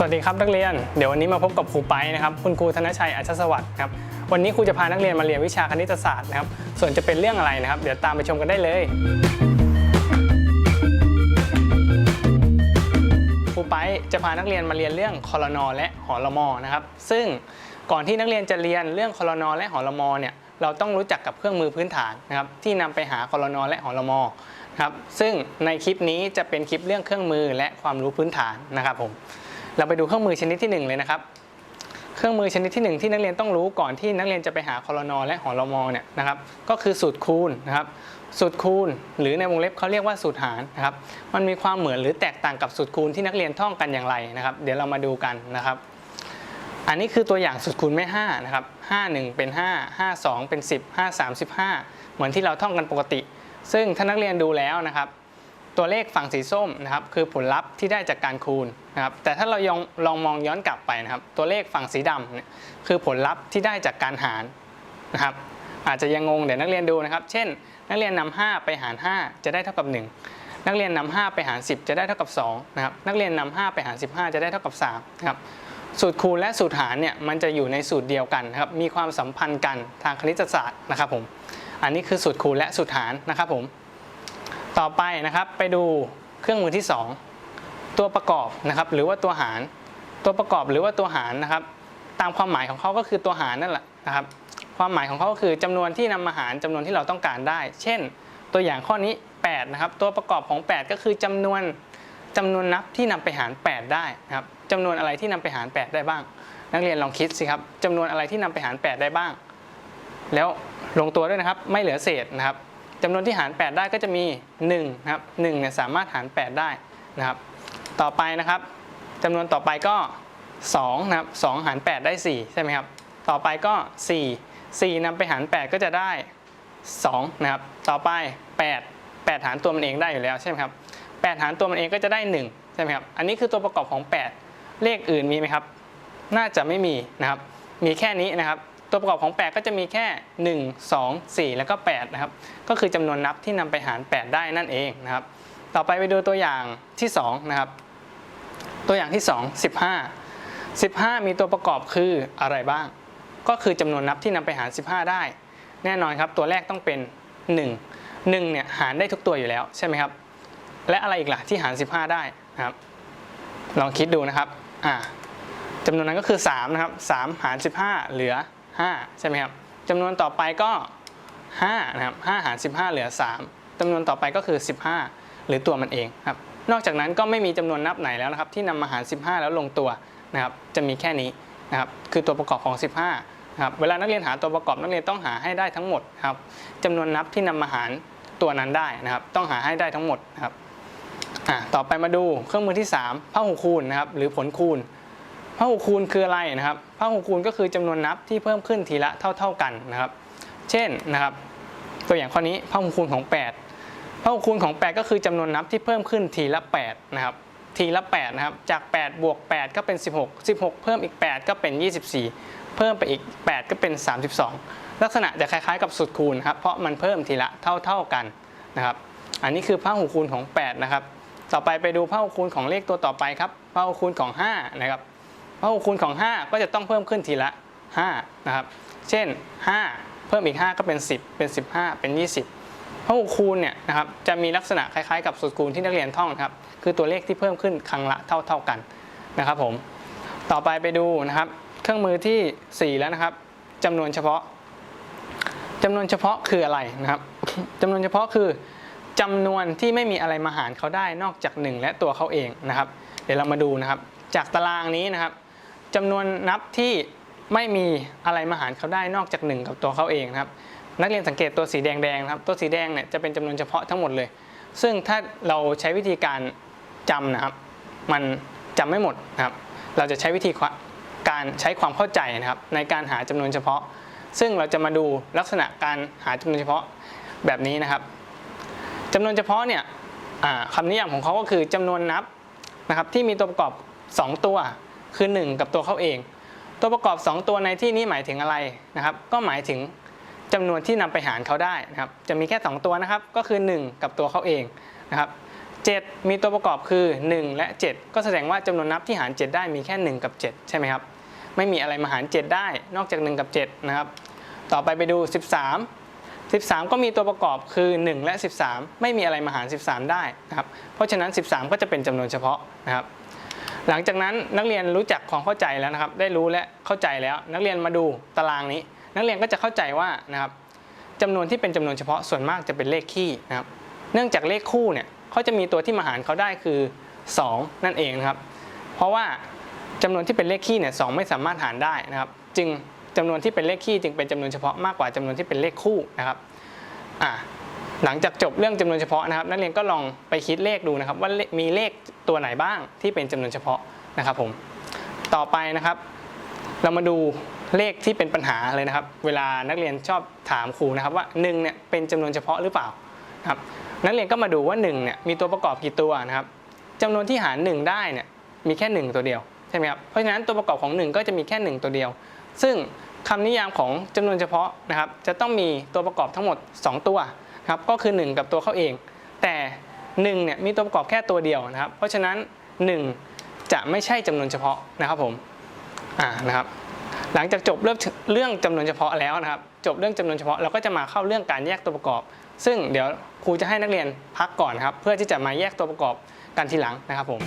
สวัสดีครับนักเรียน เดี๋ยววันนี้มาพบกับครูไปนะครับ คุณครูธนชัยอัชสวัสดิ์ครับ วันนี้ครูจะพานักเรียนมาเรียนวิชาคณิตศาสตร์นะครับ ส่วนจะเป็นเรื่องอะไรนะครับ เดี๋ยวตามไปชมกันได้เลย ครูไปจะพานักเรียนมาเรียนเรื่องคอรนอและหอรมอนะครับ ซึ่งก่อนที่นักเรียนจะเรียนเรื่องคอรนอและหอรมอเนี่ย เราต้องรู้จักกับเครื่องมือพื้นฐานนะครับที่นำไปหาคอรนอและหอรมอครับ ซึ่งในคลิปนี้จะเป็นคลิปเรื่องเครื่องมือและความรู้พื้นฐานนะครับผม เราไปดูเครื่องมือชนิดที่หนึ่งเลยนะครับ เครื่องมือชนิดที่หนึ่งที่นักเรียนต้องรู้ก่อนที่นักเรียนจะไปหาคอรนอและหอรมอเนี่ยนะครับ ก็คือสูตรคูณนะครับ สูตรคูณ หรือในวงเล็บเขาเรียกว่าสูตรหารนะครับ มันมีความเหมือนหรือแตกต่างกับสูตรคูณที่นักเรียนท่องกันอย่างไรนะครับ เดี๋ยวเรามาดูกันนะครับ อันนี้คือตัวอย่างสูตรคูณแม่5นะครับ5 1 เป็น 5 5 2 เป็น 10 5 3 15 เหมือนที่เราท่องกันปกติ ซึ่งถ้านักเรียนดูแล้วนะครับ ตัวเลขฝั่งสีส้มนะครับคือผลลัพธ์ที่ได้จากการคูณนะครับแต่ถ้าเรายองลองมองย้อนกลับไปนะครับ ตัวเลขฝั่งสีดำเนี่ยคือผลลัพธ์ที่ได้จากการหารนะครับอาจจะยังงงเดี๋ยวนักเรียนดูนะครับ เช่น นักเรียนนำ5ไปหาร 5 จะได้เท่ากับ 1 นักเรียนนำ5ไปหาร 10 จะได้เท่ากับ2นะครับนักเรียนนำ5ไปหาร 15 จะได้เท่ากับ3นะครับสูตรคูณและสูตรหารเนี่ยมันจะอยู่ในสูตรเดียวกันนะครับมีความสัมพันธ์กันทางคณิตศาสตร์นะครับผมอันนี้คือสูตรคูณและสูตรหารนะครับผม ต่อไปนะครับไปดูเครื่องมือที่ 2 ตัวประกอบนะครับ หรือว่าตัวหาร ตัวประกอบหรือว่าตัวหารนะครับ ตามความหมายของเขาก็คือตัวหารนั่นแหละนะครับ ความหมายของเขาก็คือจำนวนที่นำมาหารจำนวนที่เราต้องการได้ เช่น ตัวอย่างข้อนี้8นะครับ ตัวประกอบของ 8 ก็คือจำนวนจำนวนนับที่นำไปหาร 8 ได้นะครับจำนวนอะไรที่นำไปหาร 8 ได้บ้าง นักเรียนลองคิดสิครับจำนวนอะไรที่นำไปหาร 8 ได้บ้าง แล้วลงตัวด้วยนะครับ ไม่เหลือเศษนะครับ จำนวนที่หาร 8 ได้ก็จะมี1นะครับ1เนี่ยสามารถหาร 8 ได้นะครับ ต่อไปนะครับจำนวนต่อไปก็2นะครับ2หาร 8 ได้ 4 ใช่ไหมครับ ต่อไปก็ 4 4นำไปหาร 8 ก็จะได้ 2 นะครับ ต่อไป 8 8 หารตัวมันเองได้อยู่แล้วใช่ไหมครับ 8 หารตัวมันเองก็จะได้ 1 ใช่ไหมครับ อันนี้คือตัวประกอบของ 8 เลขอื่นมีไหมครับ น่าจะไม่มีนะครับ มีแค่นี้นะครับ ตัวประกอบของ 8 ก็จะมีแค่ 1 2 4 แล้วก็8นะครับก็คือจำนวนนับที่นำไปหาร 8 ได้นั่นเองนะครับต่อไปไปดูตัวอย่างที่2นะครับตัวอย่างที่ 2 15 15 มีตัวประกอบคืออะไรบ้าง ก็คือจำนวนนับที่นำไปหาร 15 ได้ แน่นอนครับตัวแรกต้องเป็น 1 1เนี่ยหารได้ทุกตัวอยู่แล้วใช่ไหมครับและอะไรอีกล่ะที่หาร 15 ได้นะครับลองคิดดูนะครับอ่าจำนวนนั้นก็คือ 3 นะครับ 3 หาร 15 เหลือ 5 ใช่ไหมครับจำนวนต่อไปก็ 5 นะครับ5หาร 15 เหลือ 3จำนวนต่อไปก็คือ 15 หรือตัวมันเองครับ นอกจากนั้นก็ไม่มีจำนวนนับไหนแล้วนะครับ ที่นำมาหาร 15 แล้วลงตัวนะครับ จะมีแค่นี้นะครับ คือตัวประกอบของ 15นะครับ เวลานักเรียนหาตัวประกอบนักเรียนต้องหาให้ได้ทั้งหมดครับจำนวนนับที่นำมาหารตัวนั้นได้นะครับ ต้องหาให้ได้ทั้งหมดนะครับต่อไปมาดูเครื่องมือที่3พหูคูณนะครับ หรือผลคูณ พหูคูณคืออะไรนะครับพหูคูณก็คือจำนวนนับที่เพิ่มขึ้นทีละเท่า ๆกันนะครับ เช่นนะครับ ตัวอย่างข้อนี้พหูคูณของ 8พหูคูณของ 8 ก็คือจำนวนนับที่เพิ่มขึ้นทีละ8นะครับทีละ8นะครับจาก 8 บวก 8 ก็เป็น 16 16 เพิ่มอีก 8 ก็เป็น 24 เพิ่มไปอีก 8 ก็เป็น 32 ลักษณะจะคล้ายๆกับสูตรคูณครับเพราะมันเพิ่มทีละเท่าๆกันนะครับ อันนี้คือพหูคูณของ 8 นะครับ ต่อไปไปดูพหูคูณของเลขตัวต่อไปครับพหูคูณของ 5 นะครับ พหูคูณของ 5 ก็จะต้องเพิ่มขึ้นทีละ5นะครับ เช่น 5 เพิ่มอีก 5 ก็เป็น 10 เป็น 15 เป็น 20พหูคูณเนี่ยนะครับจะมีลักษณะคล้ายๆ กับสูตรคูณที่นักเรียนท่องครับ คือตัวเลขที่เพิ่มขึ้นครั้งละเท่า ๆกันนะครับผม ต่อไปไปดูนะครับ เครื่องมือทีสี่ 4 แล้วนะครับจำนวนเฉพาะจำนวนเฉพาะคืออะไรนะครับจำนวนเฉพาะคือจำนวนที่ไม่มีอะไรมาหารเขาได้นอกจาก 1 และตัวเขาเองนะครับ เดี๋ยวเรามาดูนะครับ จากตารางนี้นะครับ จำนวนนับที่ไม่มีอะไรมาหารเขาได้นอกจาก 1 กับตัวเขาเองนะครับนักเรียนสังเกตตัวสีแดงๆนะครับตัวสีแดงเนี่ยจะเป็นจำนวนเฉพาะทั้งหมดเลย ซึ่งถ้าเราใช้วิธีการจำนะครับ มันจำไม่หมดนะครับ เราจะใช้วิธีการใช้ความเข้าใจนะครับ ในการหาจำนวนเฉพาะ ซึ่งเราจะมาดูลักษณะการหาจำนวนเฉพาะแบบนี้นะครับจำนวนเฉพาะเนี่ยคำนิยามของเขาก็คือจำนวนนับนะครับที่มีตัวประกอบ 2 ตัว คือ1 กับตัวเขาเอง ตัวประกอบ 2 ตัวในที่นี้หมายถึงอะไรนะครับ ก็หมายถึงจำนวนที่นำไปหารเขาได้นะครับ จะมีแค่ 2 ตัวนะครับ ก็คือ 1 กับตัวเขาเองนะครับ7มีตัวประกอบคือ 1 และ 7 ก็แสดงว่าจำนวนนับที่หาร 7 ได้มีแค่ 1 กับ 7 ใช่ไหมครับ ไม่มีอะไรมาหาร 7 ได้นอกจาก 1 กับ 7 นะครับ ต่อไปไปดู 13 13 ก็มีตัวประกอบคือ 1 และ 13 ไม่มีอะไรมาหาร 13 ได้นะครับ เพราะฉะนั้น 13 ก็จะเป็นจำนวนเฉพาะนะครับ หลังจากนั้นนักเรียนรู้จักความเข้าใจแล้วนะครับ ได้รู้และเข้าใจแล้ว นักเรียนมาดูตารางนี้ นักเรียนก็จะเข้าใจว่านะครับจำนวนที่เป็นจำนวนเฉพาะส่วนมากจะเป็นเลขคี่นะครับ เนื่องจากเลขคู่เนี่ยเขาจะมีตัวที่มาหารเขาได้คือ 2 นั่นเองนะครับ เพราะว่าจำนวนที่เป็นเลขคี่เนี่ยสไม่สามารถหารได้นะครับ จึงจำนวนที่เป็นเลขคี่จึงเป็นจำนวนเฉพาะมากกว่าจำนวนที่เป็นเลขคู่นะครับอ่า หลังจากจบเรื่องจำนวนเฉพาะนะครับ นักเรียนก็ลองไปคิดเลขดูนะครับ ว่ามีเลขตัวไหนบ้างที่เป็นจำนวนเฉพาะนะครับผมต่อไปนะครับ เรามาดูเลขที่เป็นปัญหาเลยนะครับ เวลานักเรียนชอบถามครูนะครับว่า1เนี่ยเป็นจำนวนเฉพาะหรือเปล่านะครับนักเรียนก็มาดูว่า1เนี่ยมีตัวประกอบกี่ตัวนะครับจำนวนที่หาร 1 ได้เนี่ยมีแค่ 1 ตัวเดียวใช่ไหมครับเพราะฉะนั้นตัวประกอบของ 1 ก็จะมีแค่ 1 ตัวเดียว ซึ่งคำนิยามของจำนวนเฉพาะนะครับ จะต้องมีตัวประกอบทั้งหมด 2 ตัว ครับก็คือ 1 กับตัวเขาเอง แต่1เนี่ยมีตัวประกอบแค่ตัวเดียวนะครับ เพราะฉะนั้น 1 จะไม่ใช่จำนวนเฉพาะนะครับผมอ่านะครับหลังจากจบเรื่องเรื่องจำนวนเฉพาะแล้วนะครับ จบเรื่องจำนวนเฉพาะเราก็จะมาเข้าเรื่องการแยกตัวประกอบ ซึ่งเดี๋ยวครูจะให้นักเรียนพักก่อนนครับเพื่อที่จะมาแยกตัวประกอบกันทีหลังนะครับผม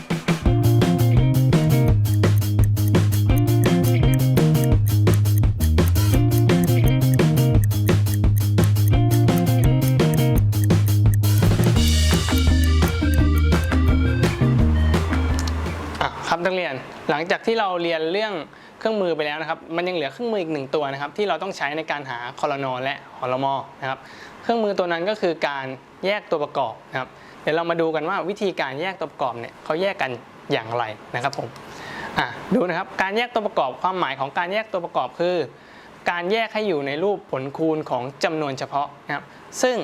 หลังจากที่เราเรียนเรื่องเครื่องมือไปแล้วนะครับ มันยังเหลือเครื่องมืออีกหนึ่งตัวนะครับ ที่เราต้องใช้ในการหาคอรนอและหอลมอนะครับ เครื่องมือตัวนั้นก็คือการแยกตัวประกอบนะครับ เดี๋ยวเรามาดูกันว่าวิธีการแยกตัวประกอบเนี่ยเขาแยกกันอย่างไรนะครับผมอะดูนะครับการแยกตัวประกอบความหมายของการแยกตัวประกอบคือ การแยกให้อยู่ในรูปผลคูณของจำนวนเฉพาะนะครับ ซึ่ง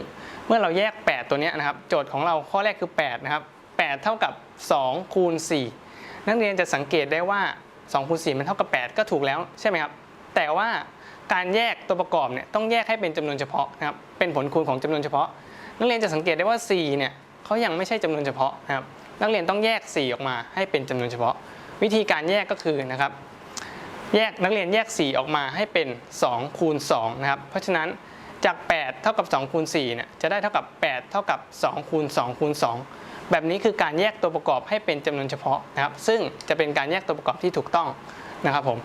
เมื่อเราแยก 8 ตัวเนี้ยนะครับ โจทย์ของเราข้อแรกคือ8นะครับ8 เท่ากับ2คูณ4 นักเรียนจะสังเกตได้ว่า2คูณ4มันเท่ากับ 8 ก็ถูกแล้วใช่ไหมครับ แต่ว่าการแยกตัวประกอบเนี่ยต้องแยกให้เป็นจำนวนเฉพาะนะครับ เป็นผลคูณของจำนวนเฉพาะ นักเรียนจะสังเกตได้ว่า 4 เนี่ยเขายังไม่ใช่จำนวนเฉพาะนะครับ นักเรียนต้องแยก 4 ออกมาให้เป็นจำนวนเฉพาะ วิธีการแยกก็คือนะครับ แยกนักเรียนแยก 4 ออกมาให้เป็น2คูณ2นะครับ เพราะฉะนั้นจาก 8 เท่ากับ2คูณ4เนี่ยจะได้เท่ากับ 8 เท่ากับ2คูณ2คูณ2 แบบนี้คือการแยกตัวประกอบให้เป็นจำนวนเฉพาะนะครับ ซึ่งจะเป็นการแยกตัวประกอบที่ถูกต้องนะครับผม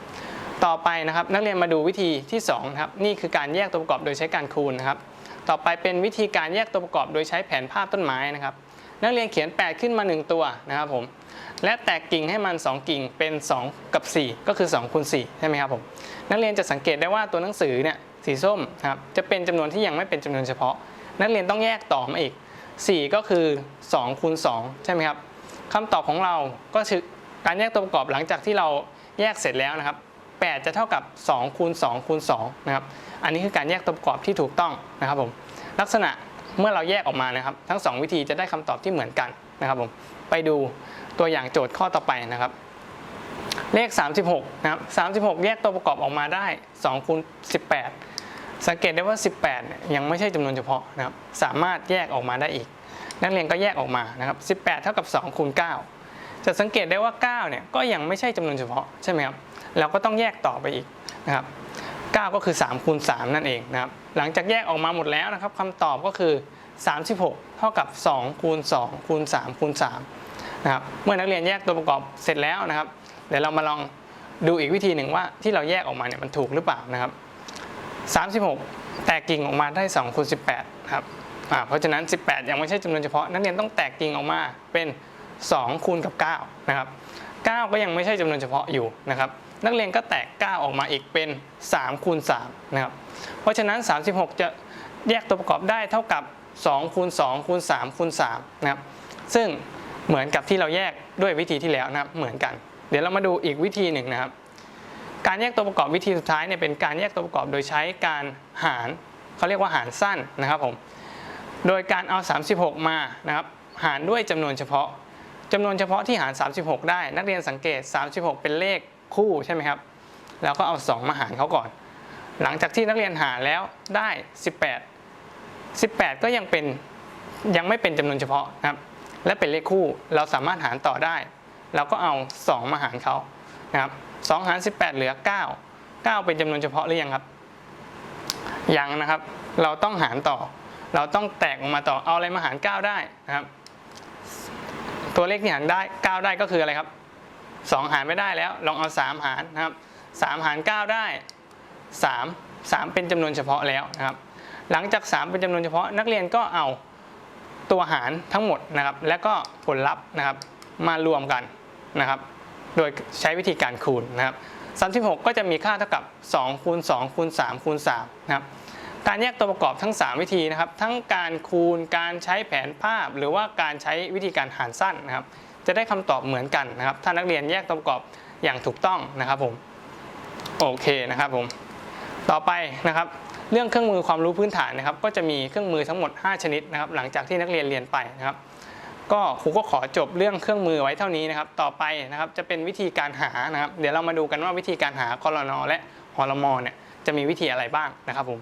ต่อไปนะครับนักเรียนมาดูวิธีที่2นะครับนี่คือการแยกตัวประกอบโดยใช้การคูณนะครับ ต่อไปเป็นวิธีการแยกตัวประกอบโดยใช้แผนภาพต้นไม้นะครับ นักเรียนเขียน 8 ขึ้นมา 1 ตัวนะครับผมและแตกกิ่งให้มัน 2 กิ่งเป็น 2 กับ 4 ก็คือ2คูณ4ใช่ไหมครับผมนักเรียนจะสังเกตได้ว่าตัวหนังสือเนี่ยสีส้มนะครับจะเป็นจำนวนที่ยังไม่เป็นจำนวนเฉพาะ นักเรียนต้องแยกต่อมาอีก 4 ก็คือ2คูณ2ใช่ไหมครับคำตอบของเราก็คือการแยกตัวประกอบหลังจากที่เราแยกเสร็จแล้วนะครับ 8 จะเท่ากับ2คูณ2คูณ2นะครับ อันนี้คือการแยกตัวประกอบที่ถูกต้องนะครับผม ลักษณะเมื่อเราแยกออกมานะครับ ทั้ง 2 วิธีจะได้คำตอบที่เหมือนกันนะครับผม ไปดูตัวอย่างโจทย์ข้อต่อไปนะครับ เลข 36 นะครับ 36 แยกตัวประกอบออกมาได้2คูณ18 สังเกตได้ว่า 18 ยังไม่ใช่จำนวนเฉพาะนะครับ สามารถแยกออกมาได้อีก นักเรียนก็แยกออกมานะครับ 18 เท่ากับ2คูณ9 จะสังเกตได้ว่า 9 เนี่ยก็ยังไม่ใช่จำนวนเฉพาะใช่ไหมครับ เราก็ต้องแยกต่อไปอีกนะครับ 9 ก็คือ3คูณ3นั่นเองนะครับ หลังจากแยกออกมาหมดแล้วนะครับคำตอบก็คือ 36 เท่ากับ2คูณ2คูณ3คูณ3นะครับ เมื่อนักเรียนแยกตัวประกอบเสร็จแล้วนะครับ เดี๋ยวเรามาลองดูอีกวิธีหนึ่งว่าที่เราแยกออกมาเนี่ยมันถูกหรือเปล่านะครับ 36 แตกกิ่งออกมาได้2คูณ18ครับเพราะฉะนั้น 18 ยังไม่ใช่จำนวนเฉพาะ นักเรียนต้องแตกกิ่งออกมาเป็น 2 คูณกับ 9 นะครับ 9 ก็ยังไม่ใช่จำนวนเฉพาะอยู่นะครับ นักเรียนก็แตก 9 ออกมาอีกเป็น 3 คูณ3นะครับ เพราะฉะนั้น 36 จะแยกตัวประกอบได้เท่ากับ 2 คูณ 2 คูณ 3 คูณ 3 นะครับ ซึ่งเหมือนกับที่เราแยกด้วยวิธีที่แล้วนะครับ เหมือนกัน เดี๋ยวเรามาดูอีกวิธีหนึ่งนะครับ การแยกตัวประกอบวิธีสุดท้ายเนี่ยเป็นการแยกตัวประกอบโดยใช้การหารเขาเรียกว่าหารสั้นนะครับผมโดยการเอา 36 มานะครับหารด้วยจำนวนเฉพาะจำนวนเฉพาะที่หาร 36 ได้ นักเรียนสังเกต 36 เป็นเลขคู่ใช่ไหมครับแล้วก็เอา 2 มาหารเขาก่อน หลังจากที่นักเรียนหารแล้วได้ 18 18 ก็ยังเป็นยังไม่เป็นจำนวนเฉพาะนะครับและเป็นเลขคู่เราสามารถหารต่อได้ เราก็เอา 2 มาหารเขานะครับ 2 หาร 18 เหลือ 9 9 เป็นจำนวนเฉพาะหรือยังครับ ยังนะครับ เราต้องหารต่อ เราต้องแตกออกมาต่อ เอาอะไรมาหาร 9 ได้นะครับ ตัวเลขที่หารได้ 9 ได้ก็คืออะไรครับ 2 หารไม่ได้แล้ว ลองเอา 3 หารนะครับ 3 หาร 9 ได้ 3 3 เป็นจำนวนเฉพาะแล้วนะครับ หลังจาก 3 เป็นจำนวนเฉพาะ นักเรียนก็เอาตัวหารทั้งหมดนะครับ และก็ผลลัพธ์นะครับ มารวมกันนะครับ โดยใช้วิธีการคูณนะครับ36 ก็จะมีค่าเท่ากับ2คูณ2คูณ3คูณ3นะครับการแยกตัวประกอบทั้ง 3 วิธีนะครับ ทั้งการคูณการใช้แผนภาพ หรือว่าการใช้วิธีการหารสั้นนะครับ จะได้คำตอบเหมือนกันนะครับ ถ้านักเรียนแยกตัวประกอบอย่างถูกต้องนะครับผมโอเคนะครับผมต่อไปนะครับ เรื่องเครื่องมือความรู้พื้นฐานนะครับ ก็จะมีเครื่องมือทั้งหมด 5 ชนิดนะครับ หลังจากที่นักเรียนเรียนไปนะครับ ก็ครูก็ขอจบเรื่องเครื่องมือไว้เท่านี้นะครับ ต่อไปนะครับจะเป็นวิธีการหานะครับ เดี๋ยวเรามาดูกันว่าวิธีการหากรนและหอรมเนี่ยจะมีวิธีอะไรบ้างนะครับผม